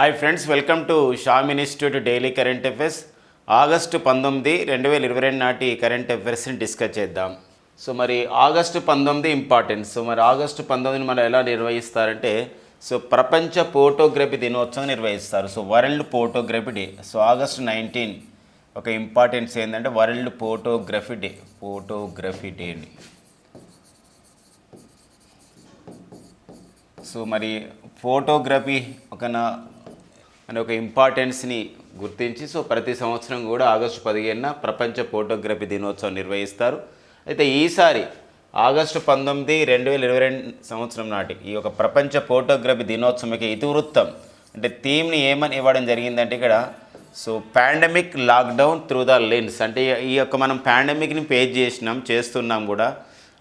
Hi friends welcome to Sham institute daily current affairs August పంతొమ్మిది రెండు వేల ఇరవై రెండు నాటి కరెంట్ అఫైర్స్ని డిస్కస్ చేద్దాం. సో మరి ఆగస్టు పంతొమ్మిది ఇంపార్టెంట్ సో మరి ఆగస్టు పంతొమ్మిదిని మనం ఎలా నిర్వహిస్తారంటే సో ప్రపంచ ఫోటోగ్రఫీ దినోత్సవం నిర్వహిస్తారు. So world photography day so August nineteen ఒక ఇంపార్టెన్స్ ఏంటంటే world photography day photography day అని సో మరి ఫోటోగ్రఫీ ఒక నా- అనే ఒక ఇంపార్టెన్స్ని గుర్తించి సో ప్రతి సంవత్సరం కూడా ఆగస్టు పదిహేనున ప్రపంచ ఫోటోగ్రఫీ దినోత్సవం నిర్వహిస్తారు. అయితే ఈసారి ఆగస్టు పంతొమ్మిది రెండు వేల ఇరవై రెండు సంవత్సరం నాటి ఈ యొక్క ప్రపంచ ఫోటోగ్రఫీ దినోత్సవం యొక్క ఇతివృత్తం అంటే థీమ్ని ఏమని ఇవ్వడం జరిగిందంటే ఇక్కడ so pandemic lockdown through the lens అంటే ఈ యొక్క మనం పాండమిక్ని ఫేస్ చేసినాం చేస్తున్నాం కూడా.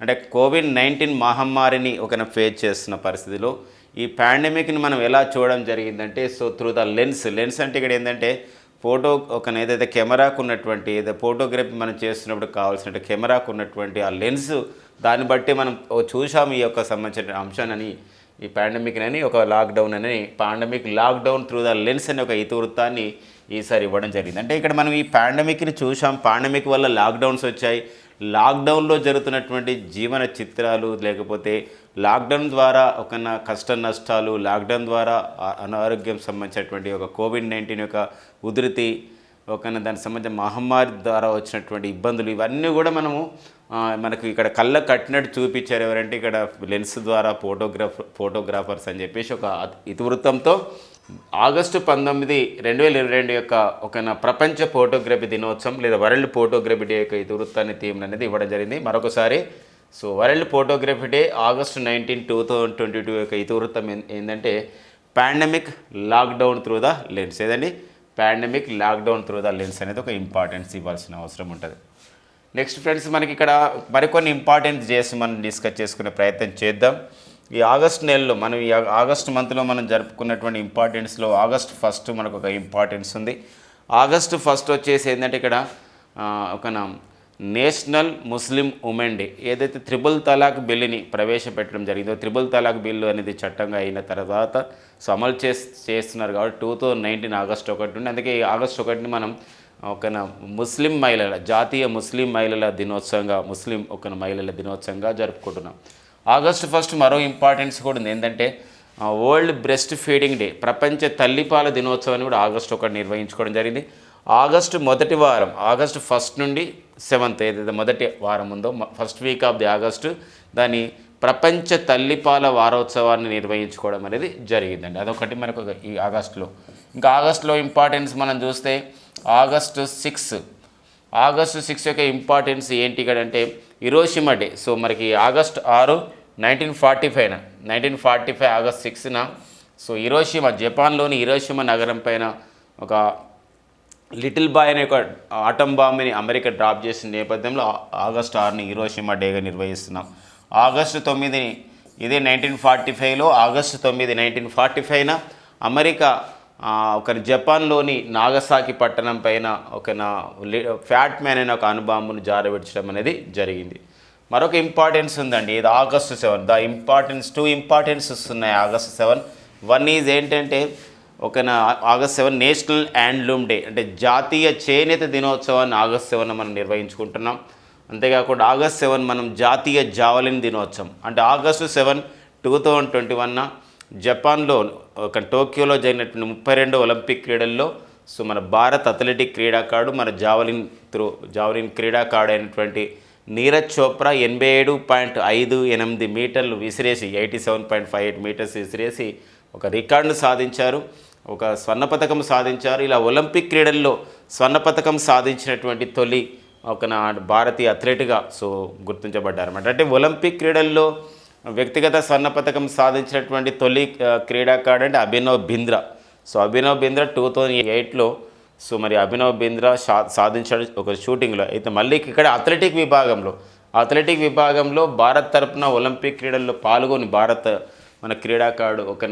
అంటే కోవిడ్ నైన్టీన్ మహమ్మారిని ఒక ఫేస్ చేస్తున్న పరిస్థితిలో ఈ పాండమిక్ని మనం ఎలా చూడడం జరిగిందంటే so through the lens. Lens అంటే ఇక్కడ ఏంటంటే ఫోటో ఒక ఏదైతే కెమెరాకు ఉన్నటువంటి ఏదో ఫోటోగ్రఫీ మనం చేస్తున్నప్పుడు కావాల్సిన కెమెరాకు ఉన్నటువంటి ఆ లెన్స్ దాన్ని బట్టి మనం ఓ చూసాం ఈ యొక్క సంబంధించిన అంశాన్ని ఈ పాండమిక్ అని ఒక లాక్డౌన్ అని pandemic lockdown through the lens అనే ఒక ఇతివృత్తాన్ని ఈసారి ఇవ్వడం జరిగింది. అంటే ఇక్కడ మనం ఈ పాండమిక్ని చూసాం పాండమిక్ వల్ల లాక్డౌన్స్ వచ్చాయి. లాక్డౌన్లో జరుగుతున్నటువంటి జీవన చిత్రాలు లేకపోతే లాక్డౌన్ ద్వారా ఒక కష్ట నష్టాలు లాక్డౌన్ ద్వారా అనారోగ్యం సంబంధించినటువంటి ఒక కోవిడ్ నైన్టీన్ యొక్క ఉధృతి ఒక దానికి సంబంధించిన మహమ్మారి ద్వారా వచ్చినటువంటి ఇబ్బందులు ఇవన్నీ కూడా మనము మనకు ఇక్కడ కళ్ళ కట్టినట్టు చూపించారు ఎవరంటే ఇక్కడ లెన్స్ ద్వారా ఫోటోగ్రాఫ్ ఫోటోగ్రాఫర్స్ అని చెప్పేసి ఒక ఇతివృత్తంతో ఆగస్టు పంతొమ్మిది రెండు వేల ఇరవై రెండు యొక్క ఒక ప్రపంచ ఫోటోగ్రఫీ దినోత్సవం లేదా వరల్డ్ ఫోటోగ్రఫీ డే యొక్క ఇతివృత్తాన్ని థీమ్ అనేది ఇవ్వడం జరిగింది. మరొకసారి so world photography day August nineteen two thousand twenty two యొక్క ఇతివృత్తం ఏం- ఏంటంటే pandemic lockdown through the lens. ఏదండి? Pandemic lockdown through the lens అనేది ఒక ఇంపార్టెన్స్ ఇవ్వాల్సిన అవసరం ఉంటుంది. నెక్స్ట్ ఫ్రెండ్స్ మనకి ఇక్కడ మరికొన్ని ఇంపార్టెన్స్ చేసి మనం డిస్కస్ చేసుకునే ప్రయత్నం చేద్దాం. ఈ ఆగస్ట్ నెలలో మనం ఈ ఆగస్ట్ మంత్లో మనం జరుపుకున్నటువంటి ఇంపార్టెన్స్లో ఆగస్ట్ ఫస్ట్ మనకు ఒక ఇంపార్టెన్స్ ఉంది. ఆగస్ట్ ఫస్ట్ వచ్చేసి ఏంటంటే ఇక్కడ ఒక నా నేషనల్ ముస్లిం ఉమెన్ డే ఏదైతే త్రిబుల్ తలాక్ బిల్లుని ప్రవేశపెట్టడం జరిగిందో త్రిబుల్ తలాక్ బిల్లు అనేది చట్టంగా అయిన తర్వాత సో అమలు చేస్ చేస్తున్నారు కాబట్టి టూ థౌజండ్ నైన్టీన్ ఆగస్ట్ ఒకటి నుండి అందుకే ఈ ఆగస్ట్ ఒకటిని మనం ఒక ముస్లిం మహిళల జాతీయ ముస్లిం మహిళల దినోత్సవంగా ముస్లిం ఒక మహిళల దినోత్సవంగా జరుపుకుంటున్నాం. ఆగస్టు ఫస్ట్ మరో ఇంపార్టెన్స్ కూడా ఉంది. ఏంటంటే వరల్డ్ బ్రెస్ట్ ఫీడింగ్ డే ప్రపంచ తల్లిపాల దినోత్సవాన్ని కూడా ఆగస్టు ఒకటి నిర్వహించుకోవడం జరిగింది. ఆగస్టు మొదటి వారం ఆగస్టు ఫస్ట్ నుండి సెవెంత్ ఏదైతే మొదటి వారం ఉందో first week of the August దాని ప్రపంచ తల్లిపాల వారోత్సవాన్ని నిర్వహించుకోవడం అనేది జరిగిందండి. అదొకటి మనకు ఈ ఆగస్టులో. ఇంకా ఆగస్టులో ఇంపార్టెన్స్ మనం చూస్తే ఆగస్టు సిక్స్ ఆగస్టు సిక్స్ యొక్క ఇంపార్టెన్స్ ఏంటి కదంటే అంటే ఇరోషిమా డే. సో మనకి ఆగస్ట్ ఆరు నైన్టీన్ ఫార్టీ ఫైవ్న నైన్టీన్ ఫార్టీ ఫైవ్ ఆగస్ట్ సిక్స్న సో ఇరోషిమా జపాన్లోని ఇరోషిమా నగరం పైన ఒక లిటిల్ బాయ్ అనే ఒక ఆటం బాంబుని అమెరికా డ్రాప్ చేసిన నేపథ్యంలో ఆగస్ట్ ఆగస్టు ఆరుని హీరోషిమా డేగా నిర్వహిస్తున్నాం. ఆగస్టు తొమ్మిదిని ఇదే నైన్టీన్ ఫార్టీ ఫైవ్లో ఆగస్టు తొమ్మిది నైన్టీన్ ఫార్టీ ఫైవ్న అమెరికా ఒక జపాన్లోని నాగసాకి పట్టణం పైన ఒక నా ఫ్యాట్ మ్యాన్ అనే ఒక అణుబాంబును జారవిడ్చడం అనేది జరిగింది. మరొక ఇంపార్టెన్స్ ఉందండి ఇది August seven. The importance two importances ఉన్నాయి ఆగస్టు సెవెన్. వన్ ఈజ్ ఏంటంటే ఒక August seven national handloom day అంటే జాతీయ చేనేత దినోత్సవాన్ని ఆగస్ట్ సెవెన్ మనం నిర్వహించుకుంటున్నాం. అంతేకాకుండా ఆగస్ట్ సెవెన్ మనం జాతీయ జావలిన్ దినోత్సవం అంటే August seven two thousand twenty వన్న జపాన్లో ఒక టోక్యోలో జరిగినటువంటి ముప్పై రెండు ఒలింపిక్ క్రీడల్లో సో మన భారత్ అథ్లెటిక్ క్రీడాకారుడు మన జావలిన్ త్రో జావలిన్ క్రీడాకారుడు అయినటువంటి నీరజ్ చోప్రా ఎనభై ఏడు పాయింట్ ఐదు ఎనిమిది మీటర్లు విసిరేసి eighty seven point five eight metres విసిరేసి ఒక రికార్డును సాధించారు. ఒక స్వర్ణ పథకం సాధించారు. ఇలా ఒలింపిక్ క్రీడల్లో స్వర్ణ పథకం సాధించినటువంటి తొలి ఒక నా భారతీయ అథ్లెట్గా సో గుర్తించబడ్డారన్నమాట అంటే ఒలింపిక్ క్రీడల్లో వ్యక్తిగత స్వర్ణ పథకం సాధించినటువంటి తొలి క్రీడాకారుడు అంటే Abhinav Bindra. So Abhinav Bindra two thousand ఎయిట్లో సో మరి అభినవ్ బింద్రా సాధించాడు ఒక షూటింగ్లో. అయితే మళ్ళీ ఇక్కడ అథ్లెటిక్ విభాగంలో అథ్లెటిక్ విభాగంలో భారత్ తరపున ఒలింపిక్ క్రీడల్లో పాల్గొని భారత్ మన క్రీడాకారుడు ఒక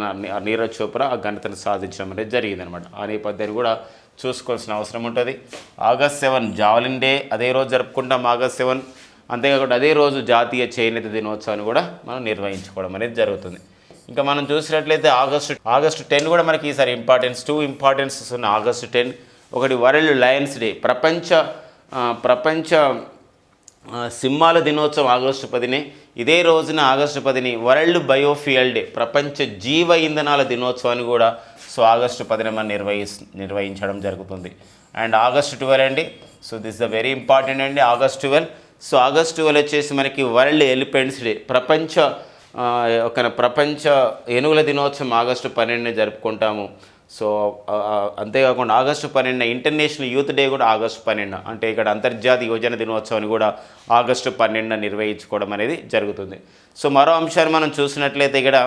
నీరజ్ చోప్రా ఆ ఘనతను సాధించడం అనేది జరిగిందనమాట. ఆ నేపథ్యాన్ని కూడా చూసుకోవాల్సిన అవసరం ఉంటుంది. ఆగస్ట్ సెవెన్ జావలిన్ డే అదే రోజు జరుపుకుంటాం ఆగస్ట్ సెవెన్. అంతేకాకుండా అదే రోజు జాతీయ చేనేత దినోత్సవాన్ని కూడా మనం నిర్వహించుకోవడం అనేది జరుగుతుంది. ఇంకా మనం చూసినట్లయితే ఆగస్టు ఆగస్టు టెన్ కూడా మనకి ఈసారి ఇంపార్టెన్స్ టూ ఇంపార్టెన్సెస్ ఉన్న ఆగస్టు టెన్. ఒకటి వరల్డ్ లయన్స్ డే ప్రపంచ ప్రపంచ సింహాల దినోత్సవం ఆగస్టు పదినే. ఇదే రోజున ఆగస్టు పదిని వరల్డ్ బయోఫియల్ డే ప్రపంచ జీవ ఇంధనాల దినోత్సవాన్ని కూడా సో ఆగస్టు పదిన మనం నిర్వహి నిర్వహించడం జరుగుతుంది. అండ్ ఆగస్టు ట్వెల్వ్ అండి. So this the very important అండి August twelve. So August twelve వచ్చేసి మనకి వరల్డ్ ఎలిఫెంట్స్ డే ప్రపంచ ఒక ప్రపంచ ఏనుగుల దినోత్సవం ఆగస్టు పన్నెండుని జరుపుకుంటాము. సో అంతేకాకుండా ఆగస్టు పన్నెండున ఇంటర్నేషనల్ యూత్ డే కూడా ఆగస్టు పన్నెండున. అంటే ఇక్కడ అంతర్జాతీయ యువజన దినోత్సవాన్ని కూడా ఆగస్టు పన్నెండున నిర్వహించుకోవడం అనేది జరుగుతుంది. సో మరో అంశాన్ని మనం చూసినట్లయితే ఇక్కడ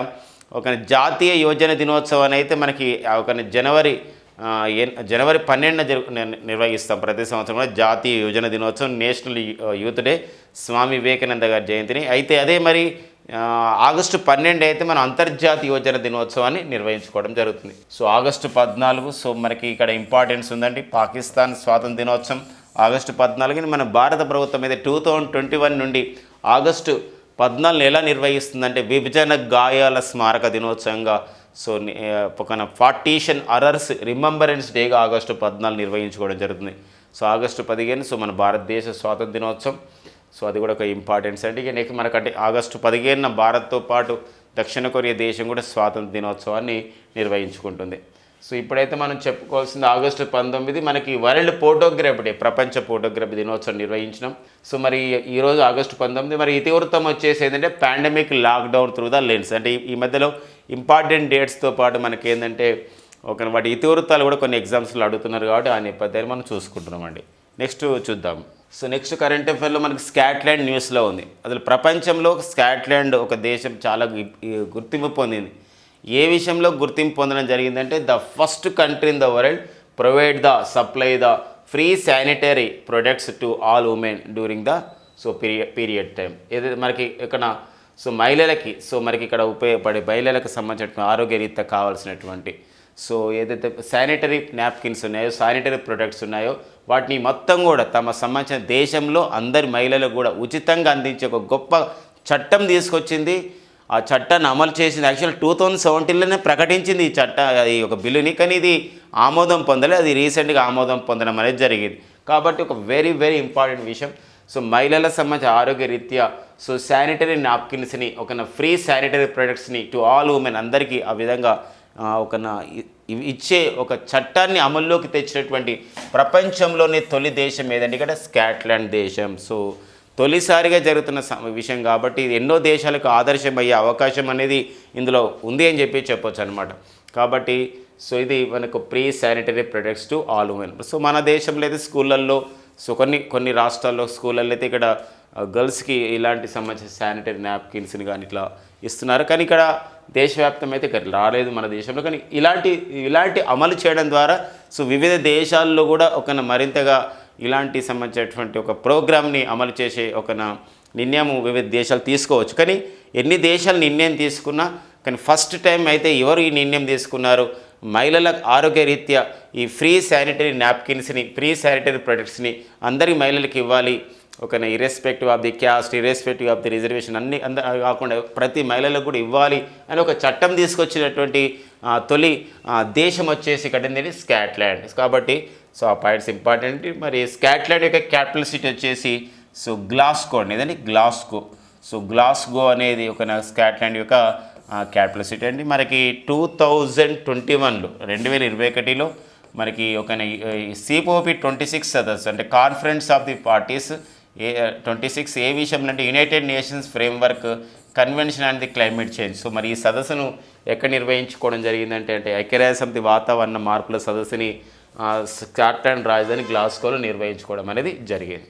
ఒక జాతీయ యువజన దినోత్సవాన్ని అయితే మనకి ఒక జనవరి జనవరి పన్నెండున నిర్వహిస్తాం ప్రతి సంవత్సరం కూడా జాతీయ యువజన దినోత్సవం national youth day Swami Vivekananda గారి జయంతిని. అయితే అదే మరి ఆగస్టు పన్నెండు అయితే మనం అంతర్జాతీయ యువజన దినోత్సవాన్ని నిర్వహించుకోవడం జరుగుతుంది. సో ఆగస్టు పద్నాలుగు సో మనకి ఇక్కడ ఇంపార్టెన్స్ ఉందండి. పాకిస్తాన్ స్వాతంత్ర దినోత్సవం ఆగస్టు పద్నాలుగుని మన భారత ప్రభుత్వం అయితే టూ థౌజండ్ ట్వంటీ వన్ నుండి ఆగస్టు పద్నాలుగు ఎలా నిర్వహిస్తుందంటే విభజన గాయాల స్మారక దినోత్సవంగా సో ని- ఒక పార్టీషన్ అరర్స్ రిమెంబరెన్స్ డేగా ఆగస్టు పద్నాలుగు నిర్వహించుకోవడం జరుగుతుంది. సో ఆగస్టు పదిహేను సో మన భారతదేశ స్వాతంత్ర దినోత్సవం. సో అది కూడా ఒక ఇంపార్టెన్స్ అండి ఇక నెక్స్ట్ మనకంటే ఆగస్టు పదిహేనున భారత్తో పాటు దక్షిణ కొరియా దేశం కూడా స్వాతంత్ర దినోత్సవాన్ని నిర్వహించుకుంటుంది. సో ఇప్పుడైతే మనం చెప్పుకోవాల్సింది ఆగస్టు పంతొమ్మిది మనకి వరల్డ్ ఫోటోగ్రఫీ డే ప్రపంచ ఫోటోగ్రఫీ దినోత్సవం నిర్వహించినాం. సో మరి ఈరోజు ఆగస్టు పంతొమ్మిది మరి ఇతివృత్తం వచ్చేసి ఏంటంటే pandemic lockdown through the lens అంటే ఈ- ఈ మధ్యలో ఇంపార్టెంట్ డేట్స్తో పాటు మనకి ఏంటంటే ఒక వాటి ఇతివృత్తాలు కూడా కొన్ని ఎగ్జామ్స్లో అడుగుతున్నారు కాబట్టి ఆ నేపథ్యాన్ని మనం చూసుకుంటున్నామండి. నెక్స్ట్ చూద్దాం. సో నెక్స్ట్ కరెంట్ అఫైర్లో మనకి స్కాట్లాండ్ న్యూస్లో ఉంది. అసలు ప్రపంచంలో స్కాట్లాండ్ ఒక దేశం చాలా గుర్తింపు పొందింది. ఏ విషయంలో గుర్తింపు పొందడం జరిగిందంటే the first country in the world provide the supply the free sanitary products to all women during the so period period time ఏదైతే మనకి ఇక్కడ సో మహిళలకి సో మనకి ఇక్కడ ఉపయోగపడే మహిళలకు సంబంధించిన ఆరోగ్యరీత్యా కావాల్సినటువంటి సో ఏదైతే శానిటరీ నాప్కిన్స్ ఉన్నాయో శానిటరీ ప్రొడక్ట్స్ ఉన్నాయో వాటిని మొత్తం కూడా తమ సంబంధించిన దేశంలో అందరి మహిళలకు కూడా ఉచితంగా అందించే ఒక గొప్ప చట్టం తీసుకొచ్చింది. ఆ చట్టాన్ని అమలు చేసింది యాక్చువల్ టూ థౌజండ్ సెవెంటీన్లోనే ప్రకటించింది ఈ చట్ట ఈ ఒక బిల్లుని. కానీ ఇది ఆమోదం పొందలే అది రీసెంట్గా ఆమోదం పొందడం అనేది జరిగింది. కాబట్టి ఒక వెరీ వెరీ ఇంపార్టెంట్ విషయం. సో మహిళల సంబంధించిన ఆరోగ్య రీత్యా సో శానిటరీ నాప్కిన్స్ని ఒక ఫ్రీ శానిటరీ ప్రొడక్ట్స్ని టు ఆల్ ఉమెన్ అందరికీ ఆ విధంగా ఒక నా ఇవి ఇచ్చే ఒక చట్టాన్ని అమల్లోకి తెచ్చినటువంటి ప్రపంచంలోనే తొలి దేశం ఏదంటే ఇక్కడ స్కాట్లాండ్ దేశం. సో తొలిసారిగా జరుగుతున్న స- విషయం కాబట్టి ఎన్నో దేశాలకు ఆదర్శమయ్యే అవకాశం అనేది ఇందులో ఉంది అని చెప్పి చెప్పొచ్చు అనమాట కాబట్టి సో ఇది మనకు free sanitary products to all women. So మన దేశంలో అయితే స్కూళ్ళల్లో సో కొన్ని కొన్ని రాష్ట్రాల్లో స్కూళ్ళల్లో అయితే ఇక్కడ గర్ల్స్కి ఇలాంటి సంబంధించిన శానిటరీ నాప్కిన్స్ని కానీ ఇట్లా ఇస్తున్నారు. కానీ ఇక్కడ దేశవ్యాప్తం అయితే ఇక్కడ రాలేదు మన దేశంలో. కానీ ఇలాంటి ఇలాంటి అమలు చేయడం ద్వారా సో వివిధ దేశాల్లో కూడా ఒక మరింతగా ఇలాంటి సంబంధించినటువంటి ఒక ప్రోగ్రామ్ని అమలు చేసే ఒక నిర్ణయం వివిధ దేశాలు తీసుకోవచ్చు. కానీ ఎన్ని దేశాలు నిర్ణయం తీసుకున్నా కానీ ఫస్ట్ టైం అయితే ఎవరు ఈ నిర్ణయం తీసుకున్నారు? మహిళల ఆరోగ్య రీత్యా ఈ ఫ్రీ శానిటరీ నాప్కిన్స్ని ఫ్రీ శానిటరీ ప్రొడక్ట్స్ని అందరి మహిళలకు ఇవ్వాలి. ఓకేనా irrespective of the caste irrespective of the reservation అన్ని అంద కాకుండా ప్రతి మహిళలకు కూడా ఇవ్వాలి అని ఒక చట్టం తీసుకొచ్చినటువంటి తొలి దేశం వచ్చేసి ఇక్కడ ఏంటంటే స్కాట్లాండ్ కాబట్టి సో ఆ పాయింట్స్ ఇంపార్టెంట్ మరి స్కాట్లాండ్ యొక్క క్యాపిటల్ సిటీ వచ్చేసి సో గ్లాస్కో అండి. ఏదండి గ్లాస్కో సో గ్లాస్గో అనేది ఒక స్కాట్లాండ్ యొక్క క్యాపిటల్ సిటీ అండి. మనకి టూ థౌజండ్ ట్వంటీ వన్లో రెండు వేల ఇరవై ఒకటిలో మనకి ఒక సిపోపి ట్వంటీ సిక్స్ సదస్సు అంటే కాన్ఫరెన్స్ ఆఫ్ ది పార్టీస్ ఏ ట్వంటీ సిక్స్ ఏ విషయం అంటే United Nations framework convention and the climate change so మరి ఈ సదస్సును ఎక్కడ నిర్వహించుకోవడం జరిగిందంటే అంటే ఐక్యరాజ్య సమితి వాతావరణ మార్పుల సదస్సుని ఆ, స్కాట్లాండ్ రాజధాని గ్లాస్కోలో నిర్వహించుకోవడం అనేది జరిగేది.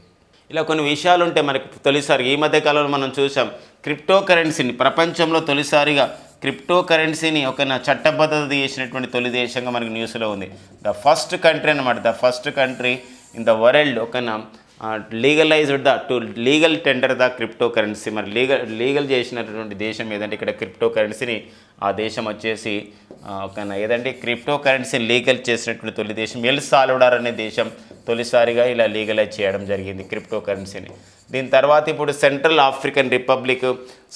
ఇలా కొన్ని విషయాలు ఉంటే మనకి తొలిసారి ఈ మధ్య కాలంలో మనం చూసాం క్రిప్టో కరెన్సీని ప్రపంచంలో తొలిసారిగా క్రిప్టో కరెన్సీని ఒక చట్టబద్ధత చేసినటువంటి తొలి దేశంగా మనకి న్యూస్లో ఉంది. ద ఫస్ట్ కంట్రీ అనమాట the first country in the world ఒక legalised the to legal tender the crypto currency మరి లీగల్ లీగల్ చేసినటువంటి దేశం ఏదంటే ఇక్కడ క్రిప్టో కరెన్సీని ఆ దేశం వచ్చేసి ఒక ఏదంటే క్రిప్టో కరెన్సీని లీగల్ చేసినటువంటి తొలి దేశం. ఎల్ సాల్వడార్ అనే దేశం తొలిసారిగా ఇలా లీగలైజ్ చేయడం జరిగింది క్రిప్టో కరెన్సీని దీని తర్వాత ఇప్పుడు Central African Republic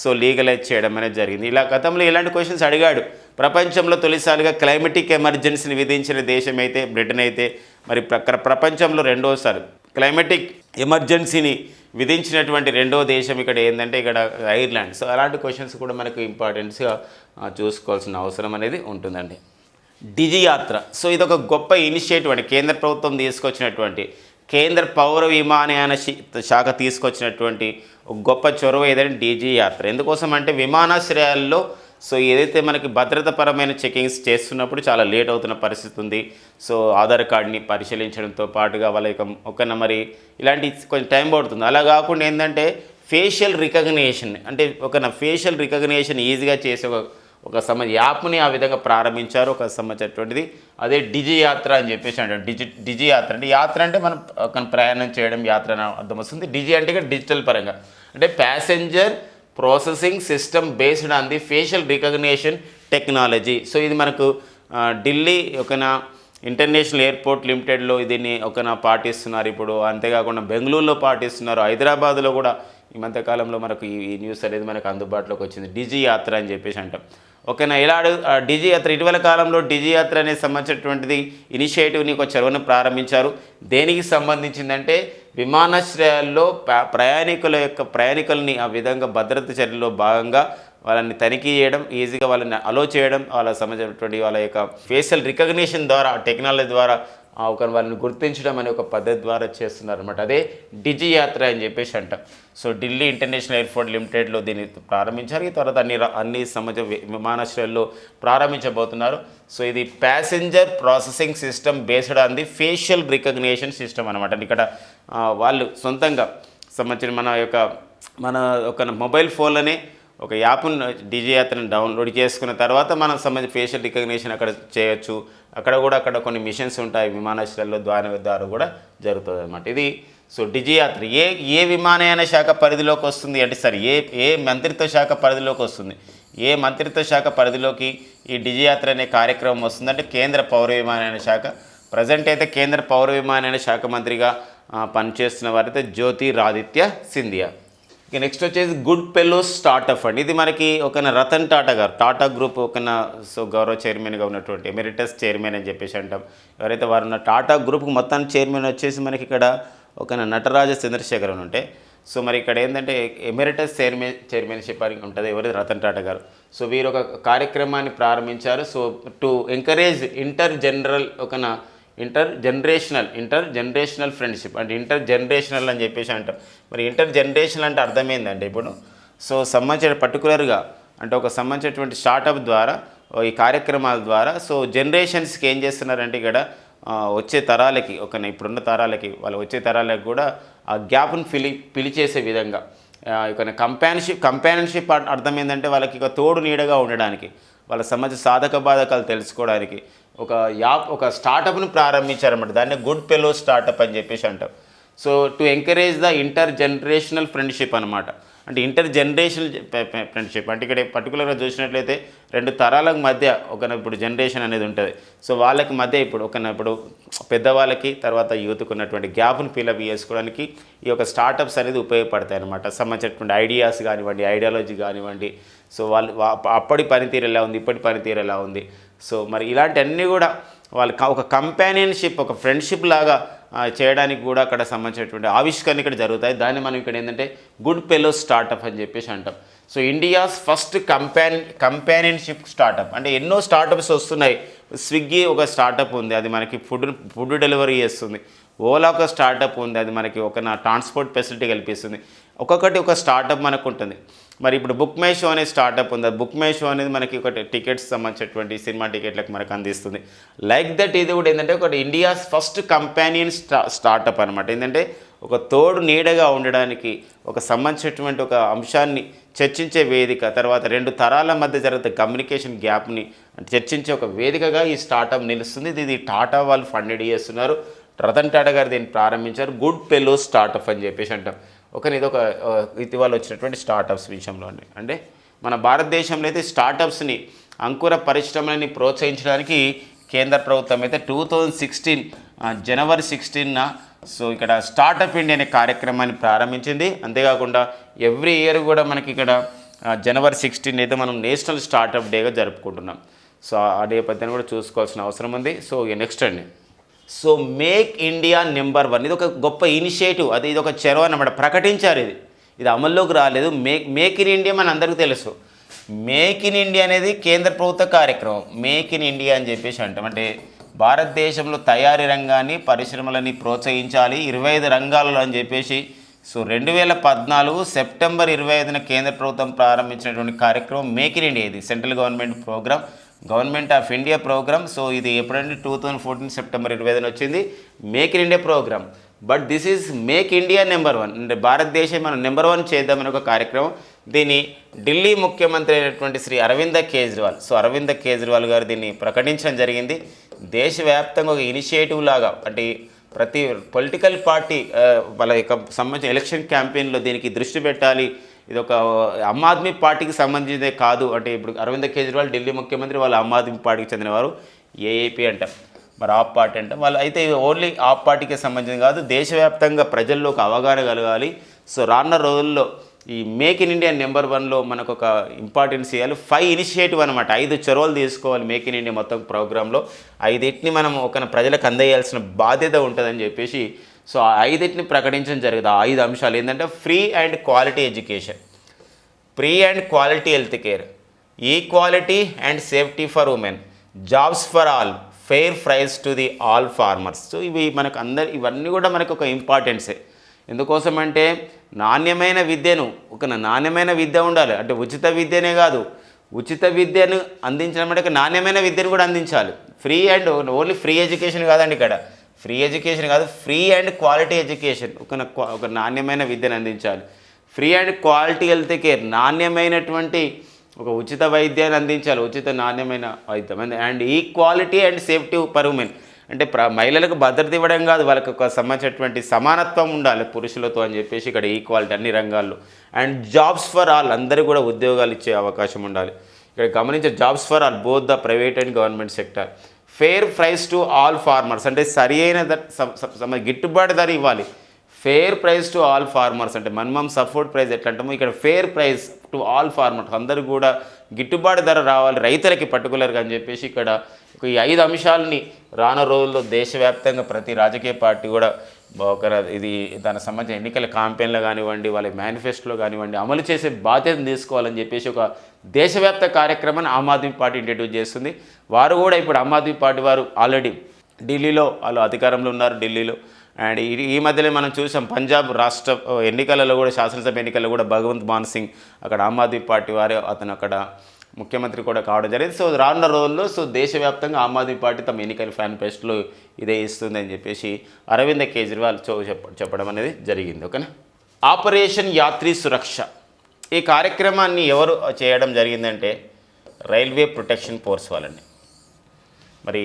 so legalise చేయడం అనేది జరిగింది. ఇలా గతంలో ఇలాంటి క్వశ్చన్స్ అడిగాడు. ప్రపంచంలో తొలిసారిగా క్లైమేటిక్ ఎమర్జెన్సీని విధించిన దేశం అయితే బ్రిటన్ అయితే మరి ప్ర ప్రపంచంలో రెండోసారి క్లైమేటిక్ ఎమర్జెన్సీని విధించినటువంటి రెండో దేశం ఇక్కడ ఏంటంటే ఇక్కడ ఐర్లాండ్. సో అలాంటి క్వశ్చన్స్ కూడా మనకు ఇంపార్టెన్స్గా చూసుకోవాల్సిన అవసరం అనేది ఉంటుందండి. డిజి యాత్ర. సో ఇది ఒక గొప్ప ఇనిషియేటివ్ అండి. కేంద్ర ప్రభుత్వం తీసుకొచ్చినటువంటి కేంద్ర పౌర విమానయాన శాఖ తీసుకొచ్చినటువంటి ఒక గొప్ప చొరవ ఏదంటే డీజీ యాత్ర. ఎందుకోసం అంటే విమానాశ్రయాల్లో సో ఏదైతే మనకి భద్రతాపరమైన చెకింగ్స్ చేస్తున్నప్పుడు చాలా లేట్ అవుతున్న పరిస్థితి ఉంది. సో ఆధార్ కార్డ్ని పరిశీలించడంతో పాటుగా వాళ్ళ యొక్క ఒక మరి ఇలాంటి కొంచెం టైం పడుతుంది. అలా కాకుండా ఏంటంటే ఫేషియల్ రికగ్నేషన్ అంటే ఒక ఫేషియల్ రికగ్నేషన్ ఈజీగా చేసే ఒక ఒక సమ యాప్ని ఆ విధంగా ప్రారంభించారు. ఒక సంబంధించినటువంటిది. అదే డిజి యాత్ర అని చెప్పేసి అంటారు. డిజి డిజి యాత్ర అంటే యాత్ర అంటే మనం ఒక ప్రయాణం చేయడం యాత్ర అర్థం వస్తుంది. డిజి అంటే ఇక డిజిటల్ పరంగా. అంటే passenger processing system based on the facial recognition technology so ఇది మనకు ఢిల్లీ ఒకనా ఇంటర్నేషనల్ ఎయిర్పోర్ట్ లిమిటెడ్లో దీన్ని ఒకన పాటిస్తున్నారు ఇప్పుడు. అంతేకాకుండా బెంగళూరులో పాటిస్తున్నారు. హైదరాబాద్లో కూడా ఈ మధ్యకాలంలో మనకు ఈ న్యూస్ అనేది మనకు అందుబాటులోకి వచ్చింది. డిజి యాత్ర అని చెప్పేసి అంటాం. ఓకేనా ఇలా అడుగు ఆ డిజి యాత్ర ఇటీవల కాలంలో డిజి యాత్ర అనేది సంబంధించినటువంటిది ఇనిషియేటివ్ని ఒక చొరవను ప్రారంభించారు. దేనికి సంబంధించిందంటే విమానాశ్రయాల్లో ప్ర- ప్రయాణికుల యొక్క ప్రయాణికుల్ని ఆ విధంగా భద్రత చర్యలో భాగంగా వాళ్ళని తనిఖీ చేయడం ఈజీగా వాళ్ళని అలో చేయడం వాళ్ళ సంబంధించినటువంటి వాళ్ళ యొక్క ఫేషియల్ రికగ్నిషన్ ద్వారా టెక్నాలజీ ద్వారా ఒక వాళ్ళని గుర్తించడం అనే ఒక పద్ధతి ద్వారా చేస్తున్నారు అనమాట అదే డిజి యాత్ర అని చెప్పేసి అంటాం. సో ఢిల్లీ ఇంటర్నేషనల్ ఎయిర్పోర్ట్ లిమిటెడ్లో దీన్ని ప్రారంభించారు. ఈ తర్వాత అన్ని అన్ని సమాజ విమానాశ్రయాల్లో ప్రారంభించబోతున్నారు. సో ఇది passenger processing system based on the facial recognition system అనమాట ఇక్కడ వాళ్ళు సొంతంగా సంబంధించిన మన యొక్క మన ఒక మొబైల్ ఫోన్లోనే ఒక యాప్ను డీజే యాత్రను డౌన్లోడ్ చేసుకున్న తర్వాత మనం సంబంధించిన ఫేషియల్ రికగ్నేషన్ అక్కడ చేయొచ్చు. అక్కడ కూడా అక్కడ కొన్ని మిషన్స్ ఉంటాయి. విమానాశ్రయాల్లో ద్వారా ద్వారా కూడా జరుగుతుంది అనమాట ఇది సో డిజి యాత్ర ఏ ఏ విమానయాన శాఖ పరిధిలోకి వస్తుంది? అంటే సరే ఏ ఏ మంత్రిత్వ శాఖ పరిధిలోకి వస్తుంది? ఏ మంత్రిత్వ శాఖ పరిధిలోకి ఈ డిజి యాత్ర అనే కార్యక్రమం వస్తుందంటే కేంద్ర పౌర విమానయాన శాఖ. ప్రజెంట్ అయితే కేంద్ర పౌర విమానయాన శాఖ మంత్రిగా పనిచేస్తున్న వారైతే జ్యోతి రాదిత్య సింధియా. ఇక నెక్స్ట్ వచ్చేసి గుడ్ పెల్లో స్టార్టప్ అండి. ఇది మనకి ఒక రతన్ టాటా గారు టాటా గ్రూప్ ఒక సో గౌరవ చైర్మన్గా ఉన్నటువంటి ఎమిరిటస్ చైర్మన్ అని చెప్పేసి అంటాం. ఎవరైతే వారు ఉన్న టాటా గ్రూప్కి మొత్తానికి చైర్మన్ వచ్చేసి మనకి ఇక్కడ ఒక నటరాజ చంద్రశేఖర్ అని ఉంటే సో మరి ఇక్కడ ఏంటంటే ఎమిరిటస్ చైర్మన్ చైర్మన్షిప్ అని ఉంటుంది. ఎవరైతే రతన్ టాటా గారు. సో వీరు ఒక కార్యక్రమాన్ని ప్రారంభించారు. So to encourage inter general ఒక intergenerational intergenerational friendship అంటే ఇంటర్ జనరేషనల్ అని చెప్పేసి అంటాం మరి ఇంటర్ జనరేషనల్ అంటే అర్థమైందండి ఇప్పుడు? సో సంబంధించిన పర్టికులర్గా అంటే ఒక సంబంధించినటువంటి స్టార్టప్ ద్వారా ఈ కార్యక్రమాల ద్వారా సో జనరేషన్స్కి ఏం చేస్తున్నారంటే ఇక్కడ వచ్చే తరాలకి ఒక ఇప్పుడున్న తరాలకి వాళ్ళు వచ్చే తరాలకి కూడా ఆ గ్యాప్ను పిలి పిలిచేసే విధంగా ఇక కంపానిషిప్ కంపానిషిప్ అర్థం ఏంటంటే వాళ్ళకి ఇక తోడు నీడగా ఉండడానికి వాళ్ళ సమాజ సాధక బాధకాలు తెలుసుకోవడానికి ఒక యాప్ ఒక స్టార్టప్ను ప్రారంభించారన్నమాట. దాన్ని గుడ్ పెలో స్టార్టప్ అని చెప్పేసి అంటాం so to encourage the intergenerational friendship అనమాట అంటే ఇంటర్ జనరేషనల్ ఫ్రెండ్షిప్ అంటే ఇక్కడ పర్టికులర్గా చూసినట్లయితే రెండు తరాలకు మధ్య ఒక ఇప్పుడు జనరేషన్ అనేది ఉంటుంది. సో వాళ్ళకి మధ్య ఇప్పుడు ఒక ఇప్పుడు పెద్దవాళ్ళకి తర్వాత యూత్కు ఉన్నటువంటి గ్యాప్ను ఫిలప్ చేసుకోవడానికి ఈ యొక్క స్టార్టప్స్ అనేది ఉపయోగపడతాయి అనమాట సంబంధించినటువంటి ఐడియాస్ కానివ్వండి ఐడియాలజీ కానివ్వండి. సో వాళ్ళు అప్పటి పనితీరు ఎలా ఉంది? ఇప్పటి పనితీరు ఎలా ఉంది? సో మరి ఇలాంటివన్నీ కూడా వాళ్ళ ఒక కంపానియన్షిప్ ఒక ఫ్రెండ్షిప్ లాగా చేయడానికి కూడా అక్కడ సంబంధించినటువంటి ఆవిష్కరణ ఇక్కడ జరుగుతాయి. దాన్ని మనం ఇక్కడ ఏంటంటే గుడ్ పెలో స్టార్టప్ అని చెప్పేసి అంటాం. So India's first company companionship startup అంటే ఎన్నో స్టార్టప్స్ వస్తున్నాయి. స్విగ్గీ ఒక స్టార్టప్ ఉంది. అది మనకి ఫుడ్ ఫుడ్ డెలివరీ చేస్తుంది. ఓలా ఒక స్టార్టప్ ఉంది. అది మనకి ఒక నా ట్రాన్స్పోర్ట్ ఫెసిలిటీ కల్పిస్తుంది. ఒక్కొక్కటి ఒక స్టార్టప్ మనకు ఉంటుంది మరి ఇప్పుడు బుక్ మై షో అనే స్టార్టప్ ఉంది. బుక్ మై షో అనేది మనకి ఒకటి టికెట్స్ సంబంధించినటువంటి సినిమా టికెట్లకు మనకు అందిస్తుంది. లైక్ దట్ ఇది కూడా ఏంటంటే ఒకటి ఇండియాస్ ఫస్ట్ కంపానియన్ స్టా స్టార్టప్ అనమాట ఏంటంటే ఒక తోడు నీడగా ఉండడానికి ఒక సంబంధించినటువంటి ఒక అంశాన్ని చర్చించే వేదిక తర్వాత రెండు తరాల మధ్య జరుగుతున్న కమ్యూనికేషన్ గ్యాప్ని చర్చించే ఒక వేదికగా ఈ స్టార్టప్ నిలుస్తుంది. ఇది ఇది టాటా వాళ్ళు ఫండెడ్ చేస్తున్నారు. రతన్ టాటా గారు దీన్ని ప్రారంభించారు. గుడ్ పెలో స్టార్టప్ అని చెప్పేసి అంటాం. ఒక ఇది ఒక ఇటీవల వచ్చినటువంటి స్టార్టప్స్ విషయంలో అండి అంటే మన భారతదేశంలో అయితే స్టార్టప్స్ని అంకుర పరిశ్రమలని ప్రోత్సహించడానికి కేంద్ర ప్రభుత్వం అయితే టూ థౌజండ్ సిక్స్టీన్ జనవరి సిక్స్టీన్న సో ఇక్కడ స్టార్టప్ ఇండియా అనే కార్యక్రమాన్ని ప్రారంభించింది. అంతేకాకుండా ఎవ్రీ ఇయర్ కూడా మనకి ఇక్కడ జనవరి సిక్స్టీన్ అయితే మనం నేషనల్ స్టార్టప్ డేగా జరుపుకుంటున్నాం. సో ఆ డే పద్ధతిని కూడా చూసుకోవాల్సిన అవసరం ఉంది. సో నెక్స్ట్ అండి. So make India number one. ఇది ఒక గొప్ప ఇనిషియేటివ్. అది ఇది ఒక చెరవ అన్నమాట. ప్రకటించారు ఇది. ఇది అమల్లోకి రాలేదు. మేక్ మేక్ ఇన్ ఇండియా మన అందరికీ తెలుసు. మేక్ ఇన్ ఇండియా అనేది కేంద్ర ప్రభుత్వ కార్యక్రమం. మేక్ ఇన్ ఇండియా అని చెప్పేసి అంటాం. అంటే భారతదేశంలో తయారీ రంగాన్ని పరిశ్రమలని ప్రోత్సహించాలి. ఇరవై ఐదు రంగాలలో అని చెప్పేసి. సో రెండు వేల పద్నాలుగు సెప్టెంబర్ ఇరవై ఐదున కేంద్ర ప్రభుత్వం ప్రారంభించినటువంటి కార్యక్రమం మేక్ ఇన్ ఇండియా ఇది. Central government programme government of India programme. So ఇది ఎప్పుడంటే టూ థౌజండ్ ఫోర్టీన్ సెప్టెంబర్ ఇరవై ఐదున వచ్చింది. Make in India programme. But this is make India number one. అంటే భారతదేశం మనం నెంబర్ వన్ చేద్దామని ఒక కార్యక్రమం. దీన్ని ఢిల్లీ ముఖ్యమంత్రి అయినటువంటి శ్రీ అరవింద కేజ్రీవాల్. సో అరవింద కేజ్రీవాల్ గారు దీన్ని ప్రకటించడం జరిగింది. దేశవ్యాప్తంగా ఒక ఇనిషియేటివ్ లాగా అంటే ప్రతి పొలిటికల్ పార్టీ వాళ్ళ యొక్క సంబంధించిన ఎలక్షన్ క్యాంపెయిన్లో దీనికి దృష్టి పెట్టాలి ఇది ఒక ఆమ్ ఆద్మీ పార్టీకి సంబంధించిందే కాదు. అంటే ఇప్పుడు అరవింద్ కేజ్రీవాల్ ఢిల్లీ ముఖ్యమంత్రి వాళ్ళు ఆమ్ ఆద్మీ పార్టీకి చెందినవారు. ఏఏపీ అంటాం. మరి ఆప్ పార్టీ అంటే. వాళ్ళు అయితే ఇది ఓన్లీ ఆప్ పార్టీకి సంబంధించింది కాదు దేశవ్యాప్తంగా ప్రజల్లో ఒక అవగాహన కలగాలి. సో రానున్న రోజుల్లో ఈ మేక్ ఇన్ ఇండియా నెంబర్ వన్లో మనకు ఒక ఇంపార్టెన్స్ ఇవ్వాలి. ఫైవ్ ఇనిషియేటివ్ అనమాట ఐదు చొరవలు తీసుకోవాలి మేక్ ఇన్ ఇండియా మొత్తం ప్రోగ్రాంలో. ఐదింటిని మనం ఒక ప్రజలకు అందజేయాల్సిన బాధ్యత ఉంటుందని చెప్పేసి సో ఆ ఐదింటిని ప్రకటించడం జరిగింది. ఆ ఐదు అంశాలు ఏంటంటే free and quality education. Free and quality health care. Equality and safety for women. Jobs for all. Fair price to the all farmers. So ఇవి మనకు అందరి ఇవన్నీ కూడా మనకు ఒక ఇంపార్టెన్సే. ఎందుకోసం అంటే నాణ్యమైన విద్యను ఒక నాణ్యమైన విద్య ఉండాలి. అంటే ఉచిత విద్యనే కాదు. ఉచిత విద్యను అందించడం అంటే నాణ్యమైన విద్యను కూడా అందించాలి. Free and only free education కాదండి ఇక్కడ. ఫ్రీ ఎడ్యుకేషన్ కాదు ఫ్రీ అండ్ క్వాలిటీ ఎడ్యుకేషన్ ఒక ఒక నాణ్యమైన విద్యను అందించాలి. Free and quality health care నాణ్యమైనటువంటి ఒక ఉచిత వైద్యాన్ని అందించాలి. ఉచిత నాణ్యమైన వైద్యం. And and equality and safety per women అంటే ప్ర మహిళలకు భద్రత ఇవ్వడం కాదు వాళ్ళకి ఒక సంబంధించినటువంటి సమానత్వం ఉండాలి పురుషులతో అని చెప్పేసి ఇక్కడ ఈక్వాలిటీ అన్ని రంగాల్లో. అండ్ జాబ్స్ ఫర్ ఆల్ అందరికీ కూడా ఉద్యోగాలు ఇచ్చే అవకాశం ఉండాలి. ఇక్కడ గమనించే jobs for all both the private and government sector fair price to all farmers అంటే సరి అయిన గిట్టుబాటు ధర ఇవ్వాలి. Fair price to all farmers అంటే మినిమం సపోర్ట్ ప్రైస్ ఎట్లా అంటామో ఇక్కడ fair price to all farmers అందరూ కూడా గిట్టుబాటు ధర రావాలి రైతులకి పర్టికులర్గా అని చెప్పేసి ఇక్కడ ఈ ఐదు అంశాలని రాను రోజుల్లో దేశవ్యాప్తంగా ప్రతి రాజకీయ పార్టీ కూడా ఒక ఇది దానికి సంబంధించిన ఎన్నికల కాంపెయిన్లో కానివ్వండి వాళ్ళ మేనిఫెస్టోలో కానివ్వండి అమలు చేసే బాధ్యతను తీసుకోవాలని చెప్పేసి ఒక దేశవ్యాప్త కార్యక్రమాన్ని ఆమ్ ఆద్మీ పార్టీ ఇంట్రడ్యూస్ చేస్తుంది. వారు కూడా ఇప్పుడు ఆమ్ ఆద్మీ పార్టీ వారు ఆల్రెడీ ఢిల్లీలో వాళ్ళు అధికారంలో ఉన్నారు ఢిల్లీలో. అండ్ ఈ ఈ మధ్యలో మనం చూసాం పంజాబ్ రాష్ట్ర ఎన్నికలలో కూడా శాసనసభ ఎన్నికల్లో కూడా భగవంత్ మాన్ సింగ్ అక్కడ ఆమ్ ఆద్మీ పార్టీ వారు అతను అక్కడ ముఖ్యమంత్రి కూడా కావడం జరిగింది. సో రానున్న రోజుల్లో సో దేశవ్యాప్తంగా ఆమ్ ఆద్మీ పార్టీ తమ ఎన్నికల ఫ్యానిఫెస్టోలో ఇదే ఇస్తుంది అని చెప్పేసి అరవింద్ కేజ్రీవాల్ చో చెప్ప చెప్పడం అనేది జరిగింది. ఓకేనా? ఆపరేషన్ యాత్రి సురక్ష. ఈ కార్యక్రమాన్ని ఎవరు చేయడం జరిగిందంటే రైల్వే ప్రొటెక్షన్ ఫోర్స్ వాళ్ళని. మరి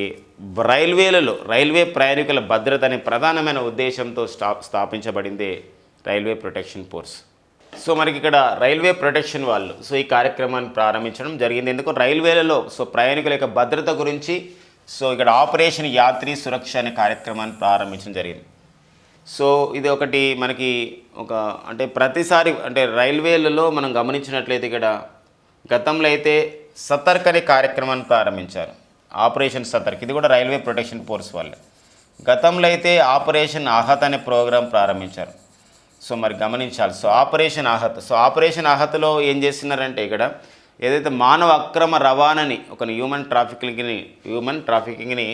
రైల్వేలలో రైల్వే ప్రయాణికుల భద్రత అనే ప్రధానమైన ఉద్దేశంతో స్టా స్థాపించబడిందే రైల్వే ప్రొటెక్షన్ ఫోర్స్. సో మనకి ఇక్కడ రైల్వే ప్రొటెక్షన్ వాళ్ళు సో ఈ కార్యక్రమాన్ని ప్రారంభించడం జరిగింది. ఎందుకు రైల్వేలలో సో ప్రయాణికుల యొక్క భద్రత గురించి సో ఇక్కడ ఆపరేషన్ యాత్రి సురక్ష అనే కార్యక్రమాన్ని ప్రారంభించడం జరిగింది. సో ఇది ఒకటి మనకి ఒక అంటే ప్రతిసారి అంటే రైల్వేలలో మనం గమనించినట్లయితే ఇక్కడ గతంలో అయితే సతర్క్ అనే కార్యక్రమాన్ని ప్రారంభించారు. ఆపరేషన్ సతర్క్ ఇది కూడా రైల్వే ప్రొటెక్షన్ ఫోర్స్ వాళ్ళే. గతంలో అయితే ఆపరేషన్ ఆహత్ అనే ప్రోగ్రాం ప్రారంభించారు. సో మరి గమనించాలి. So operation Aahat. So operation ఆహత్లో ఏం చేస్తున్నారంటే ఇక్కడ ఏదైతే మానవ అక్రమ రవాణాని ఒక హ్యూమన్ ట్రాఫికింగ్ని హ్యూమన్ ట్రాఫికింగ్ని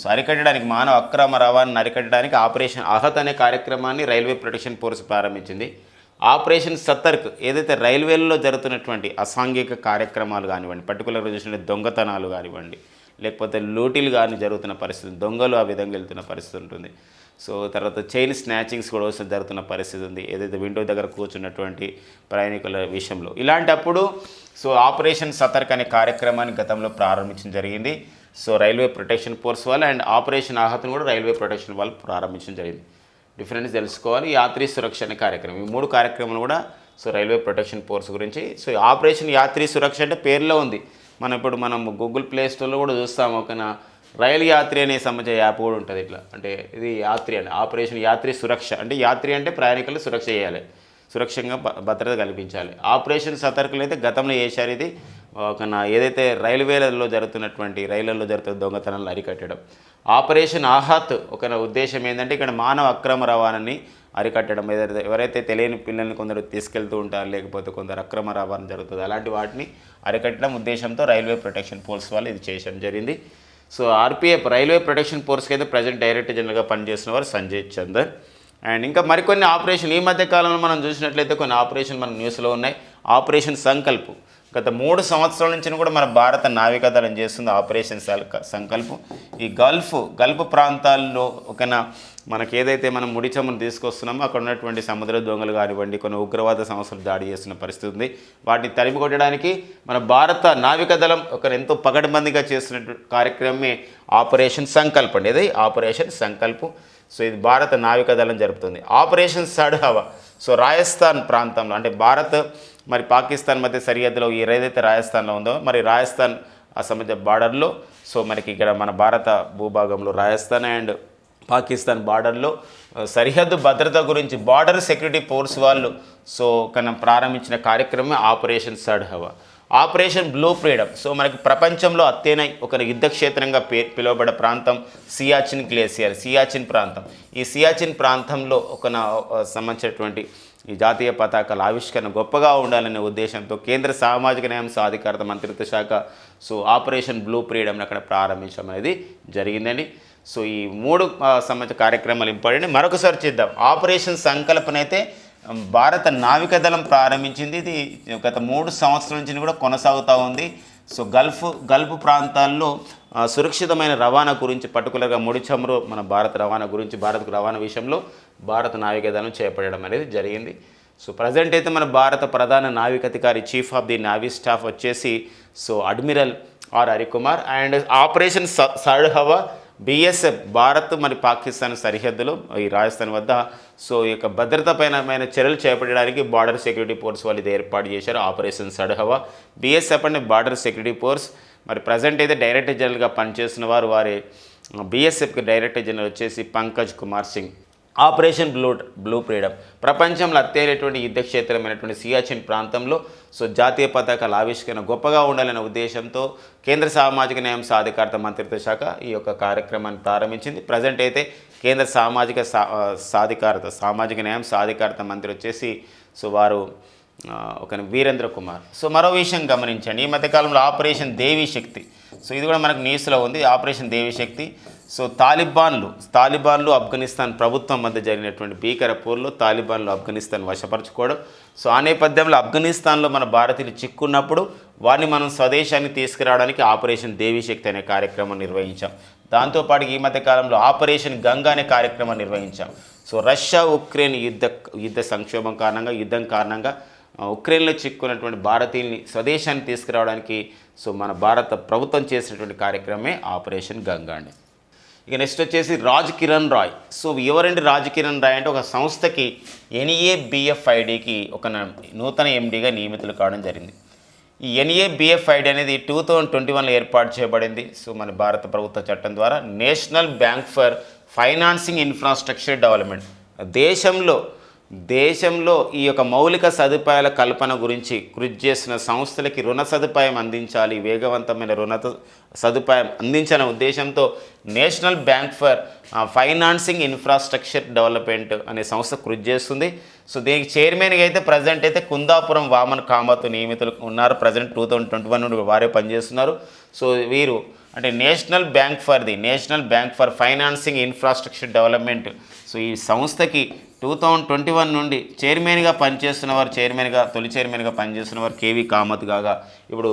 సో అరికట్టడానికి మానవ అక్రమ రవాణాని అరికట్టడానికి ఆపరేషన్ ఆహత్ అనే కార్యక్రమాన్ని రైల్వే ప్రొటెక్షన్ ఫోర్స్ ప్రారంభించింది. ఆపరేషన్ సతర్క్ ఏదైతే రైల్వేలలో జరుగుతున్నటువంటి అసాంఘిక కార్యక్రమాలు కానివ్వండి పర్టికులర్గా చూసిన దొంగతనాలు కానివ్వండి లేకపోతే లూటీలు కానీ జరుగుతున్న పరిస్థితి దొంగలు ఆ విధంగా వెళ్తున్న పరిస్థితి ఉంటుంది. సో తర్వాత చైన్ స్నాచింగ్స్ కూడా వస్తు- జరుగుతున్న పరిస్థితి ఉంది. ఏదైతే విండో దగ్గర కూర్చున్నటువంటి ప్రయాణికుల విషయంలో. ఇలాంటప్పుడు సో ఆపరేషన్ సతర్క్ అనే కార్యక్రమాన్ని గతంలో ప్రారంభించడం జరిగింది. సో రైల్వే ప్రొటెక్షన్ ఫోర్స్ వాళ్ళు అండ్ ఆపరేషన్ ఆహతను కూడా రైల్వే ప్రొటెక్షన్ వాళ్ళు ప్రారంభించడం జరిగింది. డిఫరెన్స్ తెలుసుకోవాలి. యాత్రి సురక్ష అనే కార్యక్రమం. ఈ మూడు కార్యక్రమాలు కూడా సో రైల్వే ప్రొటెక్షన్ ఫోర్స్ గురించి. సో ఆపరేషన్ యాత్రి సురక్ష అంటే పేరులో ఉంది. మనం ఇప్పుడు మనం గూగుల్ ప్లే స్టోర్లో కూడా చూస్తాము ఒక రైలు యాత్రి అనే సంబంధించిన యాప్ కూడా ఉంటుంది ఇట్లా. అంటే ఇది యాత్రి అని. ఆపరేషన్ యాత్రి సురక్ష. అంటే యాత్రి అంటే ప్రయాణికులు సురక్ష చేయాలి. సురక్షంగా భద్రత కల్పించాలి. ఆపరేషన్ సతర్కులు అయితే గతంలో చేశారు ఇది. ఒక ఏదైతే రైల్వేలలో జరుగుతున్నటువంటి రైళ్ళలో జరుగుతున్న దొంగతనాలను అరికట్టడం. ఆపరేషన్ ఆహాత్ ఒక ఉద్దేశం ఏంటంటే ఇక్కడ మానవ అక్రమ రవాణాని అరికట్టడం. ఏదైతే ఎవరైతే తెలియని పిల్లల్ని కొందరు తీసుకెళ్తూ ఉంటారు లేకపోతే కొందరు అక్రమ రవాణా జరుగుతుంది అలాంటి వాటిని అరికట్టడం ఉద్దేశంతో రైల్వే ప్రొటెక్షన్ ఫోర్స్ వాళ్ళు ఇది చేయడం జరిగింది. సో ఆర్పిఎఫ్ రైల్వే ప్రొటెక్షన్ ఫోర్స్కి అయితే ప్రజెంట్ డైరెక్టర్ జనరల్గా పనిచేసిన వారు సంజయ్ చందర్. అండ్ ఇంకా మరికొన్ని ఆపరేషన్ ఈ మధ్య కాలంలో మనం చూసినట్లయితే కొన్ని ఆపరేషన్ మన న్యూస్లో ఉన్నాయి. ఆపరేషన్ సంకల్ప్. గత మూడు సంవత్సరాల నుంచి కూడా మన భారత నావికాదళం చేస్తుంది ఆపరేషన్ సల్క- సంకల్పం. ఈ గల్ఫ్ గల్ఫ్ ప్రాంతాల్లో ఒకనా మనకి ఏదైతే మనం ముడి తీసుకొస్తున్నామో అక్కడ ఉన్నటువంటి సముద్ర దొంగలు కానివ్వండి కొన్ని ఉగ్రవాద సంస్థలు దాడి చేస్తున్న పరిస్థితి ఉంది. వాటిని తరిమి కొట్టడానికి మన భారత నావికదళం ఒక ఎంతో పగడబందిగా చేస్తున్న కార్యక్రమమే ఆపరేషన్ సంకల్ప్ అండి. ఇది ఆపరేషన్ సంకల్ప్. సో ఇది భారత నావికదళం జరుపుతుంది. ఆపరేషన్ సడ్హవ సో రాజస్థాన్ ప్రాంతంలో అంటే భారత్ మరి పాకిస్తాన్ మధ్య సరిహద్దులో ఈ ఏదైతే రాజస్థాన్లో ఉందో మరి రాజస్థాన్ ఆ సంబంధించిన బార్డర్లో సో మనకి ఇక్కడ మన భారత భూభాగంలో రాజస్థాన్ అండ్ పాకిస్తాన్ బార్డర్లో సరిహద్దు భద్రత గురించి బార్డర్ సెక్యూరిటీ ఫోర్స్ వాళ్ళు సో కన ప్రారంభించిన కార్యక్రమం operation Sadbhavna operation blue freedom. So మనకి ప్రపంచంలో అత్తేనై ఒక యుద్ధ క్షేత్రంగా పే పిలువబడే ప్రాంతం సియాచిన్ గ్లేసియర్ సియాచిన్ ప్రాంతం. ఈ సియాచిన్ ప్రాంతంలో ఒక సంబంధించినటువంటి ఈ జాతీయ పతాకాల ఆవిష్కరణ గొప్పగా ఉండాలనే ఉద్దేశంతో కేంద్ర సామాజిక న్యాయం సాధికారత మంత్రిత్వ శాఖ సో ఆపరేషన్ బ్లూ ఫ్రీడమ్ని అక్కడ ప్రారంభించడం అనేది జరిగిందండి సో ఈ మూడు ఆ, సంబంధించిన కార్యక్రమాలు ఇంపార్టెంట్. మరొకసారి చేద్దాం. ఆపరేషన్ సంకల్పన అయితే భారత నావికాదళం ప్రారంభించింది. ఇది గత మూడు సంవత్సరాల నుంచి కూడా కొనసాగుతూ ఉంది. సో గల్ఫ్ గల్ఫ్ ప్రాంతాల్లో సురక్షితమైన రవాణా గురించి పర్టికులర్గా ముడి చమురు మన భారత రవాణా గురించి భారత్కు రవాణా విషయంలో భారత నావికాదళం చేపట్టడం అనేది జరిగింది. సో ప్రజెంట్ అయితే మన భారత ప్రధాన నావికాధికారి chief of the navy staff వచ్చేసి so admiral R Harikumar. And operation స సడ్హవా బీఎస్ఎఫ్ భారత్ మరి పాకిస్తాన్ సరిహద్దులో ఈ రాజస్థాన్ వద్ద. సో ఈ యొక్క భద్రతాపైనమైన చర్యలు చేపట్టడానికి బార్డర్ సెక్యూరిటీ ఫోర్స్ వాళ్ళు ఇది ఏర్పాటు చేశారు. Operation Sadbhavna. BSF and border security force మరి ప్రజెంట్ అయితే డైరెక్టర్ జనరల్గా పనిచేస్తున్న వారు వారి బీఎస్ఎఫ్కి డైరెక్టర్ జనరల్ వచ్చేసి Pankaj Kumar Singh. Operation blue blue freedom. ప్రపంచంలో అత్తేనటువంటి యుద్ధ క్షేత్రమైనటువంటి సియాచిన్ ప్రాంతంలో సో జాతీయ పతాకాల ఆవిష్కరణ గొప్పగా ఉండాలనే ఉద్దేశంతో కేంద్ర సామాజిక న్యాయం సాధికారత మంత్రిత్వ శాఖ ఈ యొక్క కార్యక్రమాన్ని ప్రారంభించింది. ప్రజెంట్ అయితే కేంద్ర సామాజిక సా సాధికారత సామాజిక న్యాయం సాధికారత మంత్రి వచ్చేసి సో వారు ఒక వీరేంద్ర కుమార్. సో మరో విషయం గమనించండి. ఈ మధ్యకాలంలో ఆపరేషన్ దేవి శక్తి. సో ఇది కూడా మనకు న్యూస్లో ఉంది. ఆపరేషన్ దేవి శక్తి. సో తాలిబాన్లు తాలిబాన్లు ఆఫ్ఘనిస్తాన్ ప్రభుత్వం మధ్య జరిగినటువంటి భీకర పోరులో తాలిబాన్లు ఆఫ్ఘనిస్తాన్ వశపరచుకోవడం. సో ఆ నేపథ్యంలో ఆఫ్ఘనిస్తాన్లో మన భారతీయులు చిక్కున్నప్పుడు వారిని మనం స్వదేశాన్ని తీసుకురావడానికి ఆపరేషన్ దేవీశక్తి అనే కార్యక్రమం నిర్వహించాం. దాంతోపాటు ఈ మధ్య కాలంలో ఆపరేషన్ గంగా అనే కార్యక్రమం నిర్వహించాం. సో రష్యా ఉక్రెయిన్ యుద్ధ యుద్ధ సంక్షోభం కారణంగా యుద్ధం కారణంగా ఉక్రెయిన్లో చిక్కున్నటువంటి భారతీయుల్ని స్వదేశాన్ని తీసుకురావడానికి సో మన భారత ప్రభుత్వం చేసినటువంటి కార్యక్రమే ఆపరేషన్ గంగా అండి. ఇక నెక్స్ట్ వచ్చేసి రాజ్ కిరణ్ రాయ్. సో ఎవరండి రాజ్ కిరణ్ రాయ్ అంటే ఒక సంస్థకి ఎన్ఏబిఎఫ్ఐడికి ఒక నూతన ఎండీగా నియమితులు కావడం జరిగింది. ఈ ఎన్ఏబిఎఫ్ఐడి అనేది టూ థౌజండ్ ట్వంటీ వన్లో ఏర్పాటు చేయబడింది. సో మన భారత ప్రభుత్వ చట్టం ద్వారా national bank for financing infrastructure development. దేశంలో దేశంలో ఈ యొక్క మౌలిక సదుపాయాల కల్పన గురించి కృషి చేసిన సంస్థలకి రుణ సదుపాయం అందించాలి వేగవంతమైన రుణ సదుపాయం అందించాలనే ఉద్దేశంతో national bank for financing infrastructure development అనే సంస్థ కృషి చేస్తుంది. సో దీనికి చైర్మన్గా అయితే ప్రజెంట్ అయితే కుందాపురం వామన్ కామత్ నియమితులు ఉన్నారు. Present two thousand twenty one నుండి వారే పనిచేస్తున్నారు. సో వీరు అంటే national bank for the national bank for financing infrastructure development. So ఈ సంస్థకి టూ థౌజండ్ ట్వంటీ వన్ నుండి చైర్మన్గా పనిచేస్తున్న వారు చైర్మన్గా తొలి చైర్మన్గా పనిచేస్తున్న వారు కేవీ కామత్ కాగా ఇప్పుడు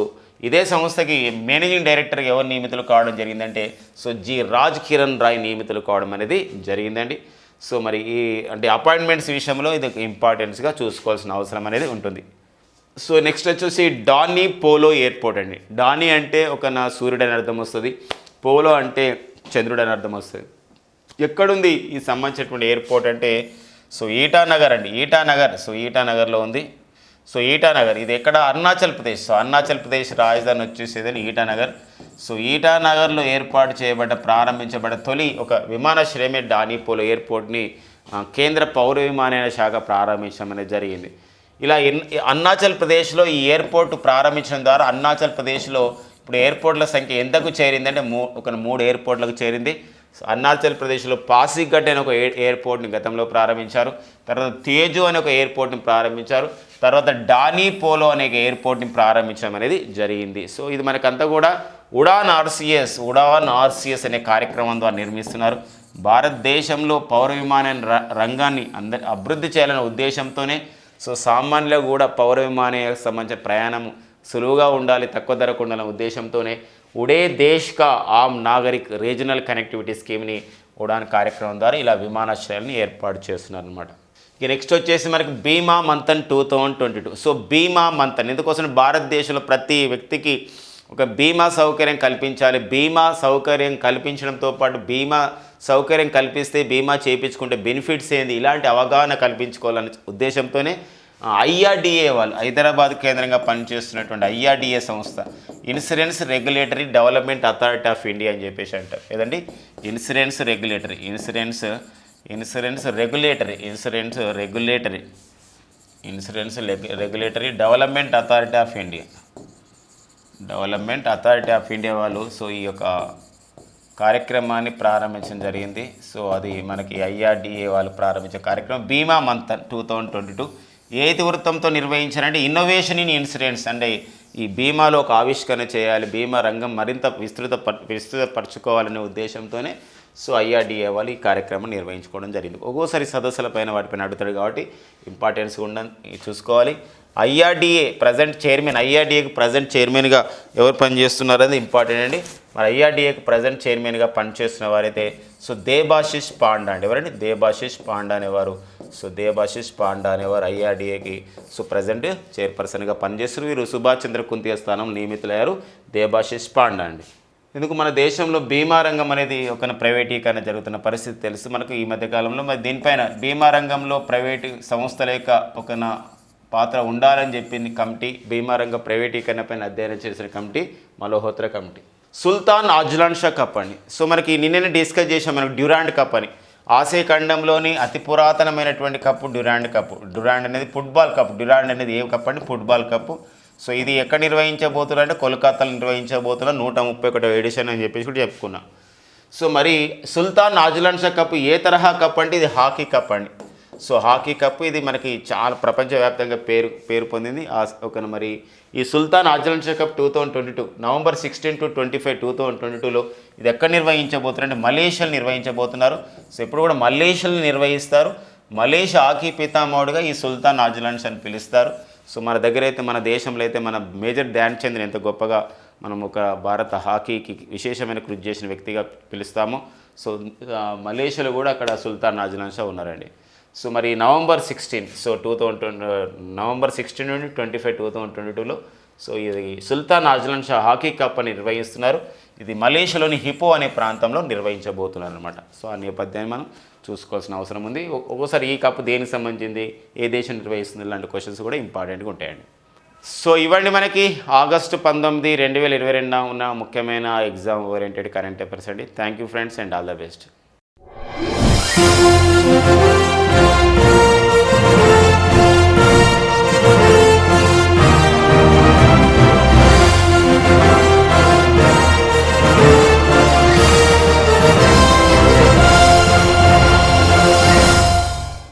ఇదే సంస్థకి మేనేజింగ్ డైరెక్టర్గా ఎవరు నియమితులు కావడం జరిగిందంటే సో జి రాజ్ కిరణ్ రాయ్ నియమితులు కావడం అనేది జరిగిందండి. సో మరి ఈ అంటే అపాయింట్మెంట్స్ విషయంలో ఇది ఇంపార్టెన్స్గా చూసుకోవాల్సిన అవసరం అనేది ఉంటుంది. సో నెక్స్ట్ వచ్చేసి డానీ పోలో ఎయిర్పోర్ట్ అండి. డానీ అంటే ఒక నా సూర్యుడు అని అర్థం వస్తుంది. పోలో అంటే చంద్రుడు అని అర్థం వస్తుంది. ఎక్కడుంది ఈ సంబంధించినటువంటి ఎయిర్పోర్ట్ అంటే సో ఈటానగర్ అండి ఈటానగర్. సో ఈటానగర్లో ఉంది. సో ఈటానగర్ ఇది ఎక్కడ? అరుణాచల్ ప్రదేశ్. సో అరుణాచల్ ప్రదేశ్ రాజధాని వచ్చేసేదని ఈటానగర్. సో ఈటానగర్లో ఏర్పాటు చేయబడ్డ ప్రారంభించబడ్డ తొలి ఒక విమానాశ్రయమే డానీపోలో ఎయిర్పోర్ట్ని కేంద్ర పౌర విమానయాన శాఖ ప్రారంభించడం అనేది జరిగింది. ఇలా ఎన్- అరుణాచల్ ప్రదేశ్లో ఈ ఎయిర్పోర్ట్ ప్రారంభించడం ద్వారా అరుణాచల్ ప్రదేశ్లో ఇప్పుడు ఎయిర్పోర్ట్ల సంఖ్య ఎంతకు చేరిందంటే మూ ఒక మూడు ఎయిర్పోర్ట్లకు చేరింది. అరుణాచల్ ప్రదేశ్లో పాసిఘట్ అనే ఒక ఎయిర్ ఎయిర్పోర్ట్ని గతంలో ప్రారంభించారు. తర్వాత తేజు అనే ఒక ఎయిర్పోర్ట్ని ప్రారంభించారు. తర్వాత డానీ పోలో అనే ఒక ఎయిర్పోర్ట్ని ప్రారంభించడం అనేది జరిగింది. సో ఇది మనకంతా కూడా ఉడాన్ ఆర్సిఎస్ ఉడాన్ ఆర్సిఎస్ అనే కార్యక్రమం ద్వారా నిర్మిస్తున్నారు. భారతదేశంలో పౌర విమాన ర- రంగాన్ని అందరి అభివృద్ధి చేయాలనే ఉద్దేశంతోనే సో సామాన్యులు కూడా పౌర విమానానికి సంబంధించిన ప్రయాణం సులువుగా ఉండాలి తక్కువ ధరకు ఉండాలనే ఉద్దేశంతోనే ఉడే దేశ్ కా ఆమ్ నాగరిక్ రీజనల్ కనెక్టివిటీ స్కీమ్ని ఉడాన్ కార్యక్రమం ద్వారా ఇలా విమానాశ్రయాలను ఏర్పాటు చేస్తున్నారు అనమాట ఇక నెక్స్ట్ వచ్చేసి మనకి Bima Manthan two thousand twenty two. So Bima Manthan ఇందుకోసం భారతదేశంలో ప్రతి వ్యక్తికి ఒక బీమా సౌకర్యం కల్పించాలి. బీమా సౌకర్యం కల్పించడంతో పాటు బీమా సౌకర్యం కల్పిస్తే బీమా చేయించుకుంటే బెనిఫిట్స్ ఏంది? ఇలాంటి అవగాహన కల్పించుకోవాలనే ఉద్దేశంతోనే ఐఆర్డిఏ వాళ్ళు హైదరాబాద్ కేంద్రంగా పనిచేస్తున్నటువంటి ఐఆర్డిఏ సంస్థ insurance regulatory development authority of India అని చెప్పేసి అంటారు. ఏదండి? Insurance regulatory insurance insurance regulatory insurance regulatory insurance regulatory development authority of India. Development authority of India వాళ్ళు సో ఈ యొక్క కార్యక్రమాన్ని ప్రారంభించడం జరిగింది. సో అది మనకి ఐఆర్డిఏ వాళ్ళు ప్రారంభించే కార్యక్రమం Bima Manthan two thousand twenty two. ఏ ఇతివృత్తంతో నిర్వహించారంటే ఇన్నోవేషన్ ఇన్ ఇన్సూరెన్స్ అంటే ఈ బీమాలో ఒక ఆవిష్కరణ చేయాలి బీమా రంగం మరింత విస్తృత ప- విస్తృతపరచుకోవాలనే ఉద్దేశంతోనే సో ఐఆర్డిఏ వాళ్ళు ఈ కార్యక్రమం నిర్వహించుకోవడం జరిగింది. ఒక్కోసారి సదస్సులపైన వాటిపైన అడుగుతాడు కాబట్టి ఇంపార్టెన్స్ ఉండ చూసుకోవాలి. ఐఆర్డిఏ ప్రజెంట్ చైర్మన్ ఐఆర్డిఏకి ప్రజెంట్ చైర్మన్గా ఎవరు పనిచేస్తున్నారు అనేది ఇంపార్టెంట్ అండి. మరి ఐఆర్డిఏకి ప్రజెంట్ చైర్మన్గా పనిచేస్తున్న వారైతే సో దేబాశిష్ పాండా అండి. ఎవరండి? దేబాశిష్ పాండా అనేవారు. సో దేబాశిష్ పాండా అనేవారు ఐఆర్డిఏకి సో ప్రజెంట్ చైర్పర్సన్గా పనిచేస్తున్నారు. వీరు సుభాష్ చంద్ర కుంతియ స్థానం నియమితులయ్యారు. దేబాశిష్ పాండా అండి. ఎందుకు మన దేశంలో బీమా రంగం అనేది ఒక ప్రైవేటీకరణ జరుగుతున్న పరిస్థితి తెలుసు. మనకు ఈ మధ్య కాలంలో మరి దీనిపైన బీమా రంగంలో ప్రైవేటు సంస్థల యొక్క ఒక పాత్ర ఉండాలని చెప్పింది కమిటీ భీమారంగ రంగ ప్రైవేటీకరణ పైన అధ్యయనం చేసిన committee Malhotra committee. Sultan Azlan Shah cup అండి సో మనకి నిన్ననే డిస్కస్ చేసాం మనకు డ్యూరాండ్ కప్ అని. ఆసియా ఖండంలోని అతి పురాతనమైనటువంటి కప్పు డ్యూరాండ్ కప్ డ్యూరాండ్ అనేది ఫుట్బాల్ కప్ డ్యూరాండ్ అనేది ఏ కప్ అండి? Football cup. సో ఇది ఎక్కడ నిర్వహించబోతున్నారు అంటే కోల్కతాలో నిర్వహించబోతున్న నూట ముప్పై ఒకటో ఎడిషన్ అని చెప్పేసి కూడా చెప్పుకున్నాం. సో మరి సుల్తాన్ నాజులాన్ షా కప్ ఏ తరహా కప్ అంటే ఇది హాకీ కప్ అండి. సో హాకీ కప్ ఇది మనకి చాలా ప్రపంచవ్యాప్తంగా పేరు పేరు పొందింది. ఆ ఒక మరి ఈ Sultan Azlan Shah cup two thousand twenty two November sixteen to twenty five two thousand twenty టూలో ఇది ఎక్కడ నిర్వహించబోతున్నారు అంటే మలేషియాలు నిర్వహించబోతున్నారు. సో ఇప్పుడు కూడా మలేషియాలు నిర్వహిస్తారు. మలేషియా హాకీ పితామహుడుగా ఈ సుల్తాన్ ఆజలాన్ అని పిలుస్తారు. సో మన దగ్గర అయితే మన దేశంలో అయితే మన మేజర్ ధ్యాన్ చంద్ ఎంత గొప్పగా మనం ఒక భారత హాకీకి విశేషమైన కృషి చేసిన వ్యక్తిగా పిలుస్తాము. సో మలేషియాలో కూడా అక్కడ సుల్తాన్ నాజులాన్ ఉన్నారండి. సో మరి November sixteen so two thousand November sixteen నుండి twenty five two thousand twenty టూలో. సో ఇది Sultan Azlan Shah hockey cup అని నిర్వహిస్తున్నారు. ఇది మలేషియాలోని హిపో అనే ప్రాంతంలో నిర్వహించబోతున్నారు అనమాట సో ఆ నేపథ్యాన్ని మనం చూసుకోవాల్సిన అవసరం ఉంది. ఒక్కోసారి ఈ కప్ దేనికి సంబంధించింది ఏ దేశం నిర్వహిస్తుంది లాంటి క్వశ్చన్స్ కూడా ఇంపార్టెంట్గా ఉంటాయండి. సో ఇవ్వండి మనకి ఆగస్టు పంతొమ్మిది రెండు వేల ఇరవై రెండున ఉన్న ముఖ్యమైన ఎగ్జామ్ ఓరియంటెడ్ కరెంట్ అఫైర్స్ అండి. Thank you friends and all the best